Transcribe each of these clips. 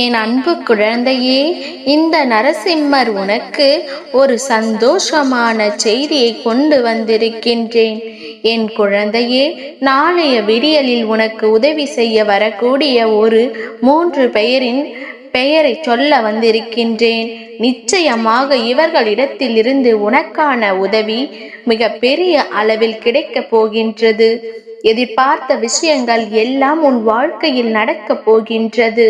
என் அன்பு குழந்தையே இந்த நரசிம்மர் உனக்கு ஒரு சந்தோஷமான செய்தியை கொண்டு வந்திருக்கின்றேன். என் குழந்தையே நாளைய விடியலில் உனக்கு உதவி செய்ய வரக்கூடிய ஒரு மூன்று பெயரின் பெயரை சொல்ல வந்திருக்கின்றேன். நிச்சயமாக இவர்களிடத்திலிருந்து உனக்கான உதவி மிக பெரிய அளவில் கிடைக்கப் போகின்றது. எதிர்பார்த்த விஷயங்கள் எல்லாம் உன் வாழ்க்கையில் நடக்கப் போகின்றது.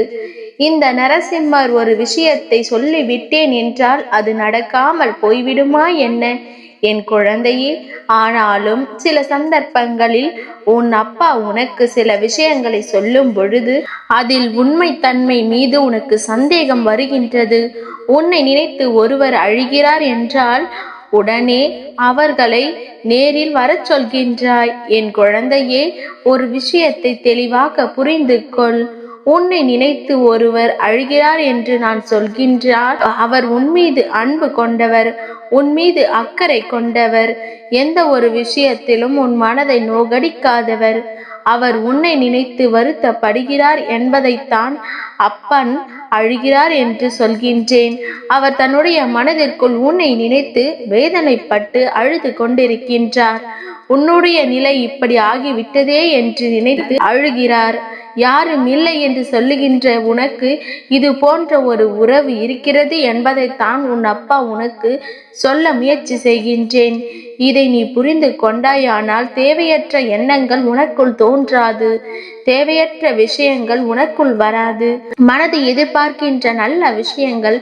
இந்த நரசிம்மர் ஒரு விஷயத்தை சொல்லிவிட்டேன் என்றால் அது நடக்காமல் போய்விடுமா என்ன? என் குழந்தையே ஆனாலும் சில சந்தர்ப்பங்களில் உன் அப்பா உனக்கு சில விஷயங்களை சொல்லும் பொழுது அதில் உண்மைத்தன்மை மீது உனக்கு சந்தேகம் வருகின்றது. உன்னை நினைத்து ஒருவர் அழுகிறார் என்றால் உடனே அவர்களை நேரில் வரச் சொல்கின்றாய். என் குழந்தையே ஒரு விஷயத்தை தெளிவாக புரிந்து கொள் உன்னை நினைத்து ஒருவர் அழுகிறார் என்று நான் சொல்கின்றார். அவர் உன் மீது அன்பு கொண்டவர் உன் மீது அக்கறை கொண்டவர். எந்த ஒரு விஷயத்திலும் உன் மனதை நோகடிக்காதவர். அவர் உன்னை நினைத்து வருத்தப்படுகிறார் என்பதைத்தான் அப்பன் அழுகிறார் என்று சொல்கின்றேன். அவர் தன்னுடைய மனதிற்குள் உன்னை நினைத்து வேதனைப்பட்டு அழுது கொண்டிருக்கின்றார். உன்னுடைய நிலை இப்படி ஆகிவிட்டதே என்று நினைத்து அழுகிறார். யாரும் இல்லை என்று சொல்லுகின்ற உனக்கு இது போன்ற ஒரு உறவு இருக்கிறது என்பதைத்தான் உன் அப்பா உனக்கு சொல்ல முயற்சி செய்கின்றேன். இதை நீ புரிந்து கொண்டாயானால் தேவையற்ற எண்ணங்கள் உனக்குள் தோன்றாது. தேவையற்ற விஷயங்கள் உனக்குள் வராது. மனது எதிர்பார்க்கின்ற நல்ல விஷயங்கள்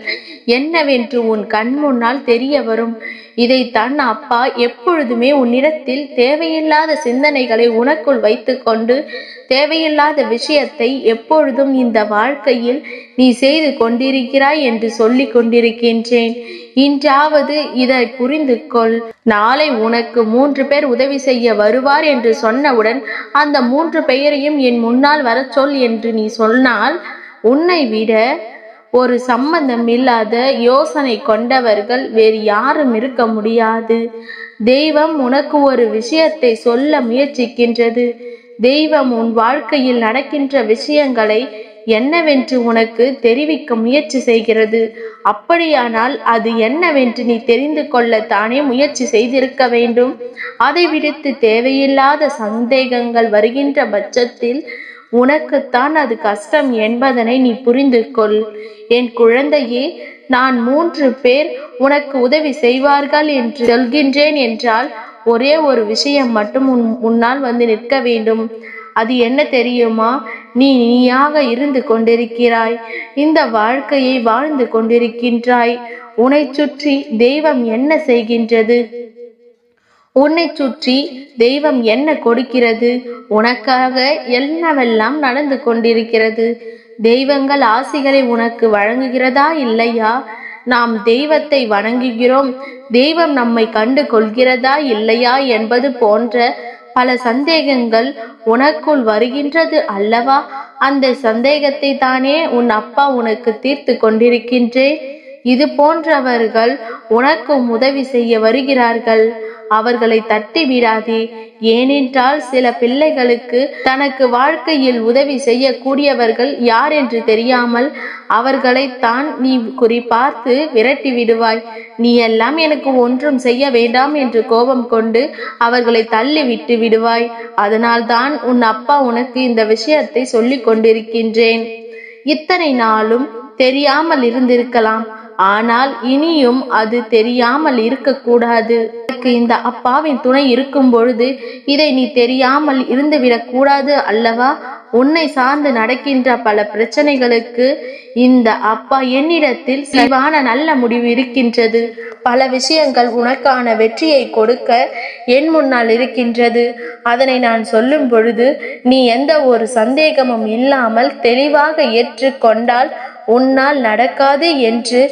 என்னவென்று உன் கண் முன்னால் தெரிய வரும். இதைத்தான் அப்பா எப்பொழுதுமே உன்னிடத்தில் தேவையில்லாத சிந்தனைகளை உனக்குள் வைத்துக்கொண்டு தேவையில்லாத விஷயத்தை எப்பொழுதும் இந்த வாழ்க்கையில் நீ செய்து கொண்டிருக்கிறாய் என்று சொல்லிக் கொண்டிருக்கின்றேன். இன்றாவது இதை புரிந்து கொள் நாளை உனக்கு மூன்று பேர் உதவி செய்ய வருவார் என்று சொன்னவுடன் அந்த மூன்று பெயரையும் என் முன்னால் வரச் சொல் என்று நீ சொன்னால் உன்னை விட ஒரு சம்பந்தம் இல்லாத யோசனை கொண்டவர்கள் வேறு யாரும் இருக்க முடியாது. தெய்வம் உனக்கு ஒரு விஷயத்தை சொல்ல முயற்சிக்கின்றது. தெய்வம் உன் வாழ்க்கையில் நடக்கின்ற விஷயங்களை என்னவென்று உனக்கு தெரிவிக்க முயற்சி செய்கிறது? அப்படியானால் அது என்னவென்று நீ தெரிந்து கொள்ள தானே முயற்சி செய்திருக்க வேண்டும். அதை விடுத்து தேவையில்லாத சந்தேகங்கள் வருகின்ற பட்சத்தில் உனக்குத்தான் அது கஷ்டம் என்பதனை நீ புரிந்து கொள். என் குழந்தையே நான் மூன்று பேர் உனக்கு உதவி செய்வார்கள் என்று சொல்கின்றேன் என்றால் ஒரே ஒரு விஷயம் மட்டும் உன் முன்னால் வந்து நிற்க வேண்டும். அது என்ன தெரியுமா? நீ நீயாக இருந்து கொண்டிருக்கிறாய். இந்த வாழ்க்கையை வாழ்ந்து கொண்டிருக்கின்றாய். உன்னை சுற்றி தெய்வம் என்ன செய்கின்றது? உன்னை சுற்றி தெய்வம் என்ன கொடுக்கிறது? உனக்காக என்னவெல்லாம் நடந்து கொண்டிருக்கிறது? தெய்வங்கள் ஆசிகளை உனக்கு வழங்குகிறதா இல்லையா? நாம் தெய்வத்தை வணங்குகிறோம். தெய்வம் நம்மை கண்டு கொள்கிறதா இல்லையா என்பது போன்ற பல சந்தேகங்கள் உனக்குள் வருகின்றது அல்லவா? அந்த சந்தேகத்தை தானே உன் அப்பா உனக்கு தீர்த்து கொண்டிருக்கின்றேன் இது போன்றவர்கள் உனக்கும் உதவி செய்ய வருகிறார்கள். அவர்களை தட்டி விடாதே. ஏனென்றால் சில பிள்ளைகளுக்கு தனக்கு வாழ்க்கையில் உதவி செய்யக்கூடியவர்கள் யார் என்று தெரியாமல் அவர்களை தான் நீ குறிப்பார்த்து விரட்டி விடுவாய் நீ எல்லாம் எனக்கு ஒன்றும் செய்ய வேண்டாம் என்று கோபம் கொண்டு அவர்களை தள்ளி விட்டு விடுவாய். அதனால்தான் உன் அப்பா உனக்கு இந்த விஷயத்தை சொல்லிக் கொண்டிருக்கின்றேன். இத்தனை நாளும் தெரியாமல் இருந்திருக்கலாம். ஆனால் இனியும் அது தெரியாமல் இருக்கக்கூடாது. உனக்கு இந்த அப்பாவின் துணை இருக்கும் பொழுது இதை நீ தெரியாமல் இருந்துவிடக் கூடாது அல்லவா? உன்னை சார்ந்து நடக்கின்ற பல பிரச்சனைகளுக்கு இந்த அப்பா என்னிடத்தில் சிவான நல்ல முடிவு இருக்கின்றது. பல விஷயங்கள் உனக்கான வெற்றியை கொடுக்க என் முன்னால் இருக்கின்றது. அதனை நான் சொல்லும் பொழுது நீ எந்த ஒரு சந்தேகமும் இல்லாமல் தெளிவாக ஏற்றுக்கொண்டால் உன்னால் நடக்காது என்று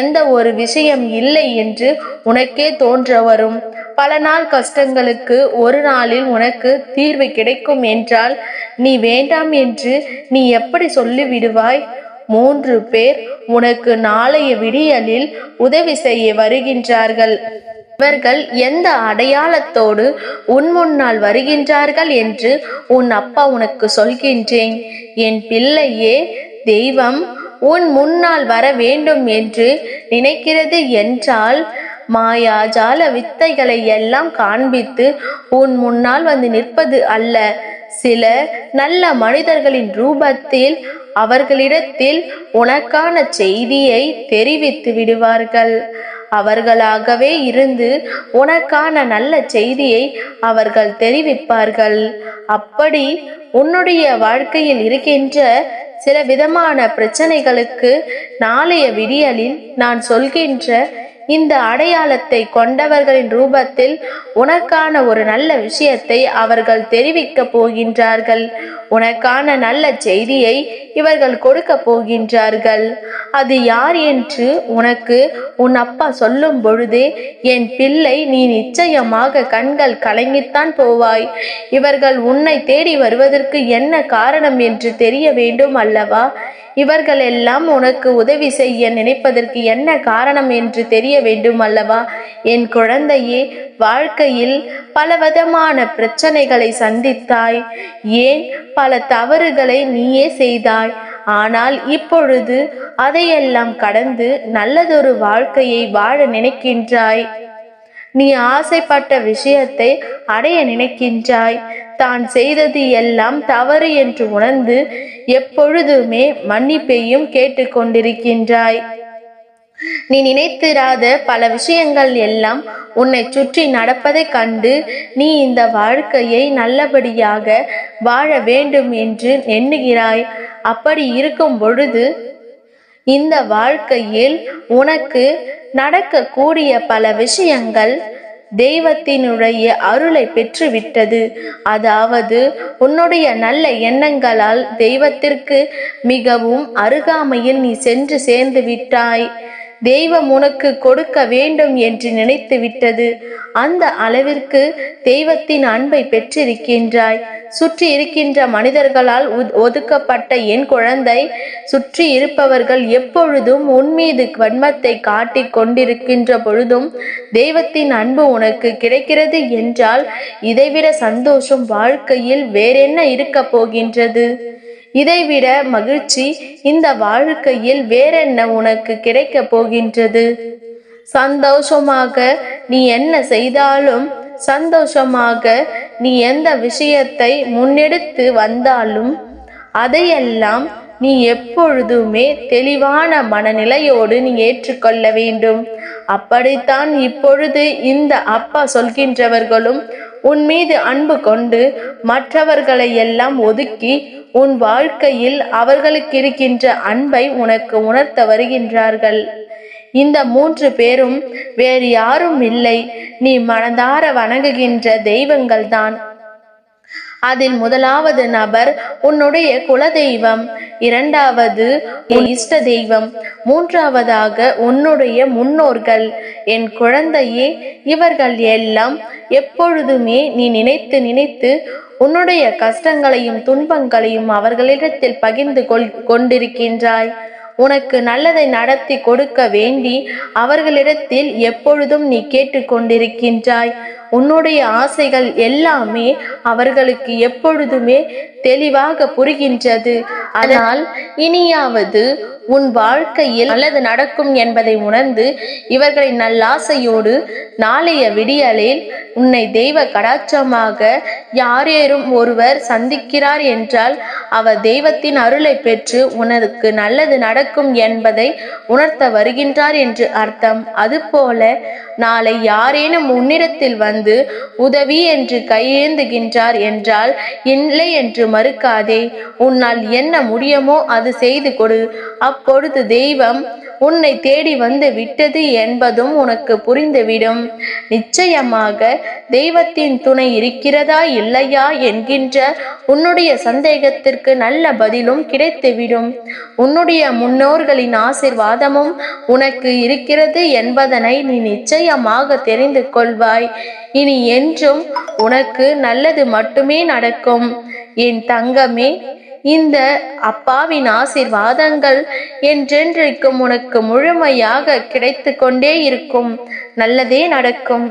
எந்த ஒரு விஷயம் இல்லை என்று உனக்கே தோன்ற வரும். பல நாள் கஷ்டங்களுக்கு ஒரு நாளில் உனக்கு தீர்வு கிடைக்கும் என்றால் நீ வேண்டாம் என்று நீ எப்படி சொல்லிவிடுவாய்? மூன்று பேர் உனக்கு நாளைய விடியலில் உதவி செய்ய வருகின்றார்கள். இவர்கள் எந்த அடையாளத்தோடு உன் முன்னால் வருகின்றார்கள் என்று உன் அப்பா உனக்கு சொல்கின்றேன். என் பிள்ளையே தெய்வம் உன் முன்னால் வர வேண்டும் என்று நினைக்கிறது என்றால் மாயாஜால வித்தைகளை எல்லாம் காண்பித்து உன் முன்னால் வந்து நிற்பது அல்ல. சில நல்ல மனிதர்களின் ரூபத்தில் அவர்களிடத்தில் உனக்கான செய்தியை தெரிவித்து விடுவார்கள். அவர்களாகவே இருந்து உனக்கான நல்ல செய்தியை அவர்கள் தெரிவிப்பார்கள். அப்படி உன்னுடைய வாழ்க்கையில் இருக்கின்ற சில விதமான பிரச்சனைகளுக்கு நாளைய விடியலில் நான் சொல்கின்ற இந்த அடையாளத்தை கொண்டவர்களின் ரூபத்தில் உனக்கான ஒரு நல்ல விஷயத்தை அவர்கள் தெரிவிக்க போகின்றார்கள். உனக்கான நல்ல செய்தியை இவர்கள் கொடுக்க போகின்றார்கள். அது யார் என்று உனக்கு உன் அப்பா சொல்லும் பொழுதே என் பிள்ளை நீ நிச்சயமாக கண்கள் கலங்கித்தான் போவாய். இவர்கள் உன்னை தேடி வருவதற்கு என்ன காரணம் என்று தெரிய வேண்டும் அல்லவா? இவர்கள் எல்லாம் உனக்கு உதவி செய்ய நினைப்பதற்கு என்ன காரணம் என்று தெரிய வேண்டும் அல்லவா? என் குழந்தையே வாழ்க்கையில் பலவிதமான பிரச்சனைகளை சந்தித்தாய். ஏன்? பல தவறுகளை நீயே செய்தாய். ஆனால் இப்பொழுது அதையெல்லாம் கடந்து நல்லதொரு வாழ்க்கையை வாழ நினைக்கின்றாய். நீ ஆசைப்பட்ட விஷயத்தை அடைய நினைக்கின்றாய். தான் செய்தது எல்லாம் தவறு என்று உணர்ந்து எப்பொழுதுமே மன்னிப்பையும் கேட்டுக்கொண்டிருக்கின்றாய் நீ நினைத்திராத பல விஷயங்கள் எல்லாம் உன்னை சுற்றி நடப்பதைக் கண்டு நீ இந்த வாழ்க்கையை நல்லபடியாக வாழ வேண்டும் என்று எண்ணுகிறாய். அப்படி இருக்கும் பொழுது இந்த வாழ்க்கையில் உனக்கு நடக்கக்கூடிய பல விஷயங்கள் தெய்வத்தினுடைய அருளை பெற்றுவிட்டது. அதாவது உன்னுடைய நல்ல எண்ணங்களால் தெய்வத்திற்கு மிகவும் அருகாமையில் நீ சென்று சேர்ந்து விட்டாய். தெய்வம் உனக்கு கொடுக்க வேண்டும் என்று நினைத்து விட்டது அந்த அளவிற்கு தெய்வத்தின் அன்பை பெற்றிருக்கின்றாய். சுற்றி இருக்கின்ற மனிதர்களால் ஒதுக்கப்பட்ட என் குழந்தை சுற்றி இருப்பவர்கள் எப்பொழுதும் உன் மீது வன்மத்தை காட்டிக் கொண்டிருக்கின்ற பொழுதும் தெய்வத்தின் அன்பு உனக்கு கிடைக்கிறது என்றால் இதைவிட சந்தோஷம் வாழ்க்கையில் வேறென்ன இருக்க போகின்றது? இதைவிட மகிழ்ச்சி இந்த வாழ்க்கையில் வேறென்ன உனக்கு கிடைக்க போகின்றது? சந்தோஷமாக நீ என்ன செய்தாலும் சந்தோஷமாக நீ எந்த விஷயத்தை முன்னெடுத்து வந்தாலும் அதையெல்லாம் நீ எப்பொழுதுமே தெளிவான மனநிலையோடு நீ ஏற்றுக்கொள்ள வேண்டும். அப்படித்தான் இப்பொழுது இந்த அப்பா சொல்கின்றவர்களும் உன் மீது அன்பு கொண்டு மற்றவர்களை எல்லாம் ஒதுக்கி உன் வாழ்க்கையில் அவர்களுக்கு இருக்கின்ற அன்பை உனக்கு உணர்த்த வருகின்றார்கள். இந்த மூன்று பேரும் வேறு யாரும் இல்லை. நீ மனதார வணங்குகின்ற தெய்வங்கள் தான் அதில் முதலாவது நபர் உன்னுடைய குலதெய்வம். இரண்டாவது இஷ்ட தெய்வம். மூன்றாவதாக உன்னுடைய முன்னோர்கள். என் குழந்தையே இவர்கள் எல்லாம் எப்பொழுதுமே நீ நினைத்து நினைத்து உன்னுடைய கஷ்டங்களையும் துன்பங்களையும் அவர்களிடத்தில் பகிர்ந்து கொள் கொண்டிருக்கின்றாய். உனக்கு நல்லதை நடத்தி கொடுக்க வேண்டி அவர்களிடத்தில் எப்பொழுதும் நீ கேட்டுக்கொண்டிருக்கின்றாய். உன்னுடைய ஆசைகள் எல்லாமே அவர்களுக்கு எப்பொழுதுமே தெளிவாக புரிகின்றது. அதனால் இனியாவது உன் வாழ்க்கையில் நல்லது நடக்கும் என்பதை உணர்ந்து இவர்களை நல்லாசையோடு நாளைய விடியலில் உன்னை தெய்வ கடாட்சமாக யாரேறும் ஒருவர் சந்திக்கிறார் என்றால் அவர் தெய்வத்தின் அருளை பெற்று உனக்கு நல்லது நடக்கும் என்பதை உணர்த்த வருகின்றார் என்று அர்த்தம். அதுபோல நாளை யாரேனும் உன்னிடத்தில் வந்து வந்து உதவி என்று கையேந்துகின்றார் என்றால் இல்லை என்று மறுக்காதே. உன்னால் என்ன முடியுமோ அது செய்து கொடு. அப்பொழுது தெய்வம் உன்னை தேடி வந்து விட்டது என்பதும் உனக்கு புரிந்துவிடும். நிச்சயமாக தெய்வத்தின் துணை இருக்கிறதா இல்லையா என்கின்ற உன்னுடைய சந்தேகத்திற்கு நல்ல பதிலும் கிடைத்துவிடும். உன்னுடைய முன்னோர்களின் ஆசிர்வாதமும் உனக்கு இருக்கிறது என்பதனை நீ நிச்சயமாக தெரிந்து கொள்வாய். இனி என்றும் உனக்கு நல்லது மட்டுமே நடக்கும். என் தங்கமே இந்த அப்பாவின் ஆசிர்வாதங்கள் என்றென்றைக்கும் உனக்கு முழுமையாக கிடைத்து கொண்டே இருக்கும். நல்லதே நடக்கும்.